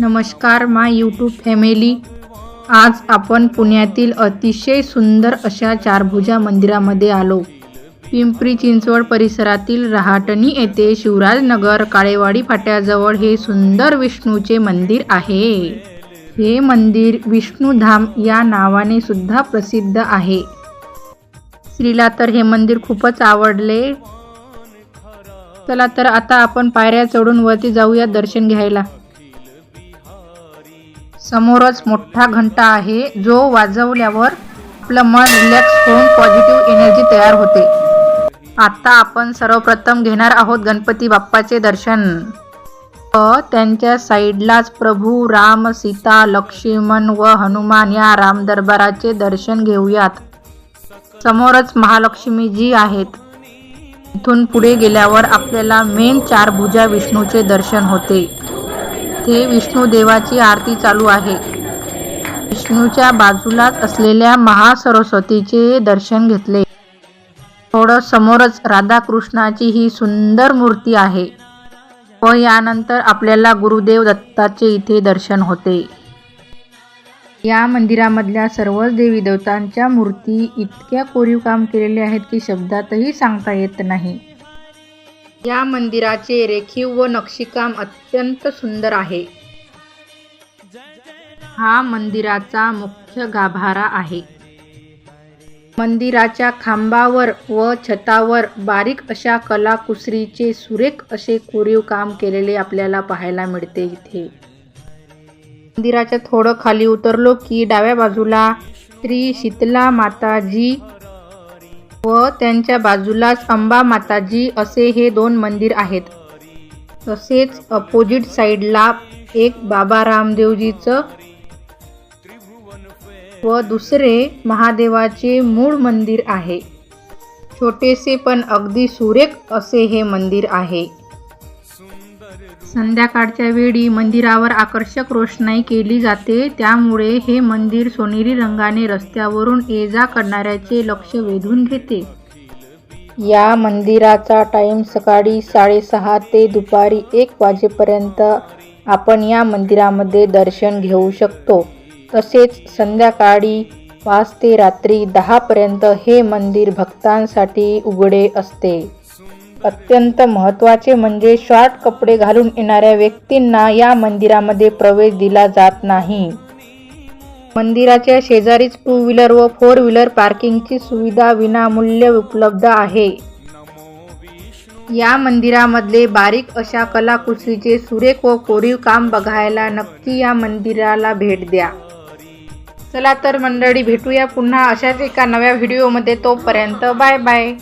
नमस्कार मा YouTube family. आज आपण पुण्यातील अतिशय सुंदर अशा चारभुजा मंदिरामध्ये आलो. पिंपरी चिंचवड परिसरातील रहाटणी येथे शिवराजनगर काळेवाडी फाट्याजवळ हे सुंदर विष्णूचे मंदिर आहे. हे मंदिर विष्णूधाम या नावाने सुद्धा प्रसिद्ध आहे. स्त्रीला तर हे मंदिर खूपच आवडले. चला तर आता आपण पायऱ्या चढून वरती जाऊया दर्शन घ्यायला. समोरच मोठा घंटा आहे जो वाजवल्यावर आपलं मन रिलॅक्स होऊन पॉझिटिव्ह एनर्जी तयार होते. आता आपण सर्वप्रथम घेणार आहोत गणपती बाप्पाचे दर्शन. व त्यांच्या साईडलाच प्रभू राम सीता लक्ष्मण व हनुमान या राम दरबाराचे दर्शन घेऊयात. समोरच महालक्ष्मीजी आहेत. इथून पुढे गेल्यावर आपल्याला मेन चार भुजा विष्णूचे दर्शन होते. ते विष्णू देवाची आरती चालू आहे. विष्णूच्या बाजूलाच असलेल्या महासरस्वतीचे दर्शन घेतले. थोडं समोरच राधाकृष्णाची ही सुंदर मूर्ती आहे. व यानंतर आपल्याला गुरुदेव दत्ताचे इथे दर्शन होते. या मंदिरामधल्या सर्वच देवी देवतांच्या मूर्ती इतक्या कोरीव काम केलेल्या आहेत की शब्दातही सांगता येत नाही. या मंदिराचे रेखीव व नक्षीकाम अत्यंत सुंदर आहे. हा मंदिराचा मुख्य गाभारा आहे. मंदिराच्या खांबावर व छतावर बारीक अशा कलाकुसरीचे सुरेख असे कोरीव काम केलेले आपल्याला पाहायला मिळते इथे. मंदिराच्या थोडं खाली उतरलो की डाव्या बाजूला श्री शीतला माताजी व त्यांच्या बाजूलाच अंबा माताजी असे हे दोन मंदिर आहेत. तसेच अपोजिट साईडला एक बाबा रामदेवजीचं व दुसरे महादेवाचे मूळ मंदिर आहे. छोटेसे पण अगदी सुरेख असे हे मंदिर आहे. संध्याकाळच्या वेळी मंदिरावर आकर्षक रोषणाई केली जाते. त्यामुळे हे मंदिर सोनेरी रंगाने रस्त्यावरून ये जा करणाऱ्याचे लक्ष वेधून घेते. या मंदिराचा टाईम सकाळी साडेसहा ते दुपारी एक वाजेपर्यंत आपण या मंदिरामध्ये दर्शन घेऊ शकतो. तसेच संध्याकाळी पाच ते रात्री दहापर्यंत हे मंदिर भक्तांसाठी उघडे असते. अत्यंत महत्त्वाचे म्हणजे शॉर्ट कपडे घालून येणाऱ्या व्यक्तींना या मंदिरामध्ये प्रवेश दिला जात नाही. मंदिराच्या शेजारीच टू व्हीलर व फोर व्हीलर पार्किंगची सुविधा विनामूल्य उपलब्ध आहे. या मंदिरामधले बारीक अशा कलाकुसरीचे सुरेख व कोरीव काम बघायला नक्की या मंदिराला भेट द्या. चला तर मंडळी भेटूया पुन्हा अशाच एका नव्या व्हिडिओमध्ये तोपर्यंत बाय बाय.